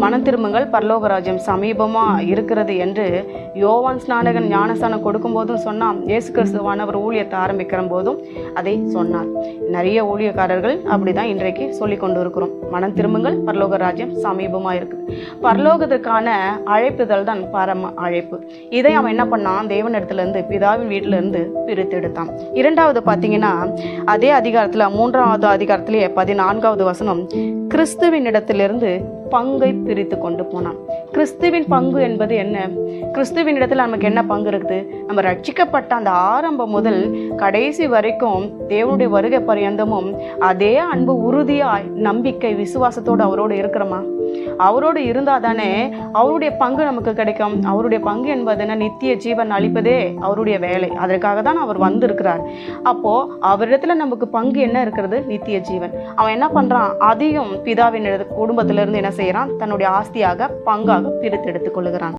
மனம் திரும்புங்கள் பரலோகராஜ்யம் சமீபமா இருக்கிறது என்று யோவான் ஸ்நானகன் ஞானஸ்தானம் கொடுக்கும்போதும் சொன்னான். இயேசு கிறிஸ்துவானவர் ஊழியத்தை ஆரம்பிக்கிற போதும் அதை சொன்னார். நிறைய ஊழியக்காரர்கள் அப்படிதான் இன்றைக்கு சொல்லி கொண்டு இருக்கிறோம் மனம் திரும்புங்கள் பரலோகராஜ்யம் சமீபமா இருக்குது. பரலோகத்திற்கான அழைப்புதல் தான் பரம அழைப்பு. இதை அவன் என்ன பண்ணான்? தேவனிடத்துல இருந்து பிதாவின் வீட்டிலேருந்து பிரித்து எடுத்தான். இரண்டாவது பார்த்தீங்கன்னா அதே அதிகாரத்துல மூன்றாவது அதிகாரத்திலேயே பதினான்காவது வசனம் கிறிஸ்துவின் இடத்திலிருந்து பங்கை பிரித்து கொண்டு போனான். கிறிஸ்துவின் பங்கு என்பது என்ன? கிறிஸ்துவின் இடத்துல நமக்கு என்ன பங்கு இருக்குது? நம்ம ரட்சிக்கப்பட்ட அந்த ஆரம்பம் முதல் கடைசி வரைக்கும் தேவனுடைய வருகை பரியந்தமும் அதே அன்பு உறுதியாய் நம்பிக்கை விசுவாசத்தோடு அவரோடு இருக்கிறோமா? அவரோடு இருந்தால் தானே அவருடைய பங்கு நமக்கு கிடைக்கும். அவருடைய பங்கு என்பது என்ன? நித்திய ஜீவன் அளிப்பதே அவருடைய வேலை. அதற்காக தான் அவர் வந்திருக்கிறார். அப்போது அவரிடத்துல நமக்கு பங்கு என்ன இருக்கிறது? நித்திய ஜீவன். அவன் என்ன பண்ணுறான் அதையும் பிதாவின் குடும்பத்திலிருந்து என்ன செய்கிறான் தன்னுடைய ஆஸ்தியாக பங்காக பிரித்து எடுத்துக் கொள்ளுகிறான்.